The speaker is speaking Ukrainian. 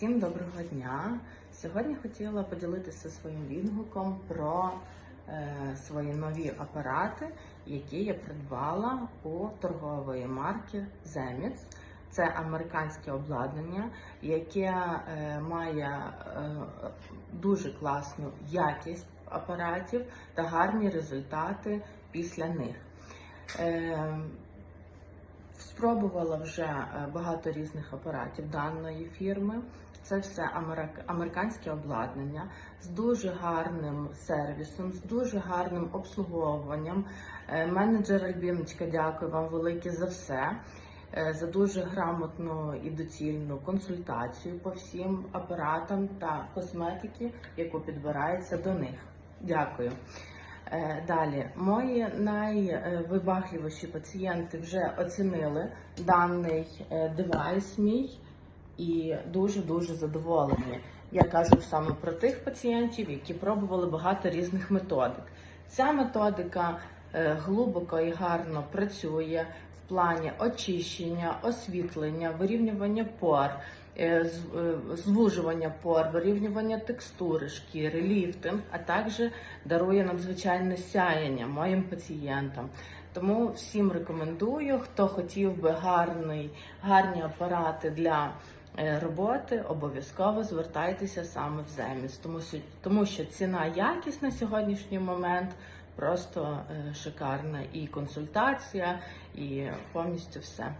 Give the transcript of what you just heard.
Всім доброго дня! Сьогодні хотіла поділитися своїм відгуком про е, свої нові апарати, які я придбала у торгової марки Zemix. Це американське обладнання, яке е, має е, дуже класну якість апаратів та гарні результати після них. Е, Спробувала вже е, багато різних апаратів даної фірми. Це все американське обладнання з дуже гарним сервісом, з дуже гарним обслуговуванням. Е, Менеджер Альбіночка, дякую вам велике за все, е, за дуже грамотну і доцільну консультацію по всім апаратам та косметики, яку підбирається до них. Дякую. Е, Далі, мої найвибагливіші пацієнти вже оцінили даний е, девайс мій і дуже-дуже задоволені. Я кажу саме про тих пацієнтів, які пробували багато різних методик. Ця методика е, глибоко і гарно працює плані очищення, освітлення, вирівнювання пор, е, е, звужування пор, вирівнювання текстури шкіри, ліфтинг, а також дарує надзвичайне сяєння моїм пацієнтам. Тому всім рекомендую, хто хотів би гарний, гарні апарати для е, роботи, обов'язково звертайтеся саме в Земіс, тому що, тому що ціна якість на сьогоднішній момент просто е, шикарна і консультація, і повністю все.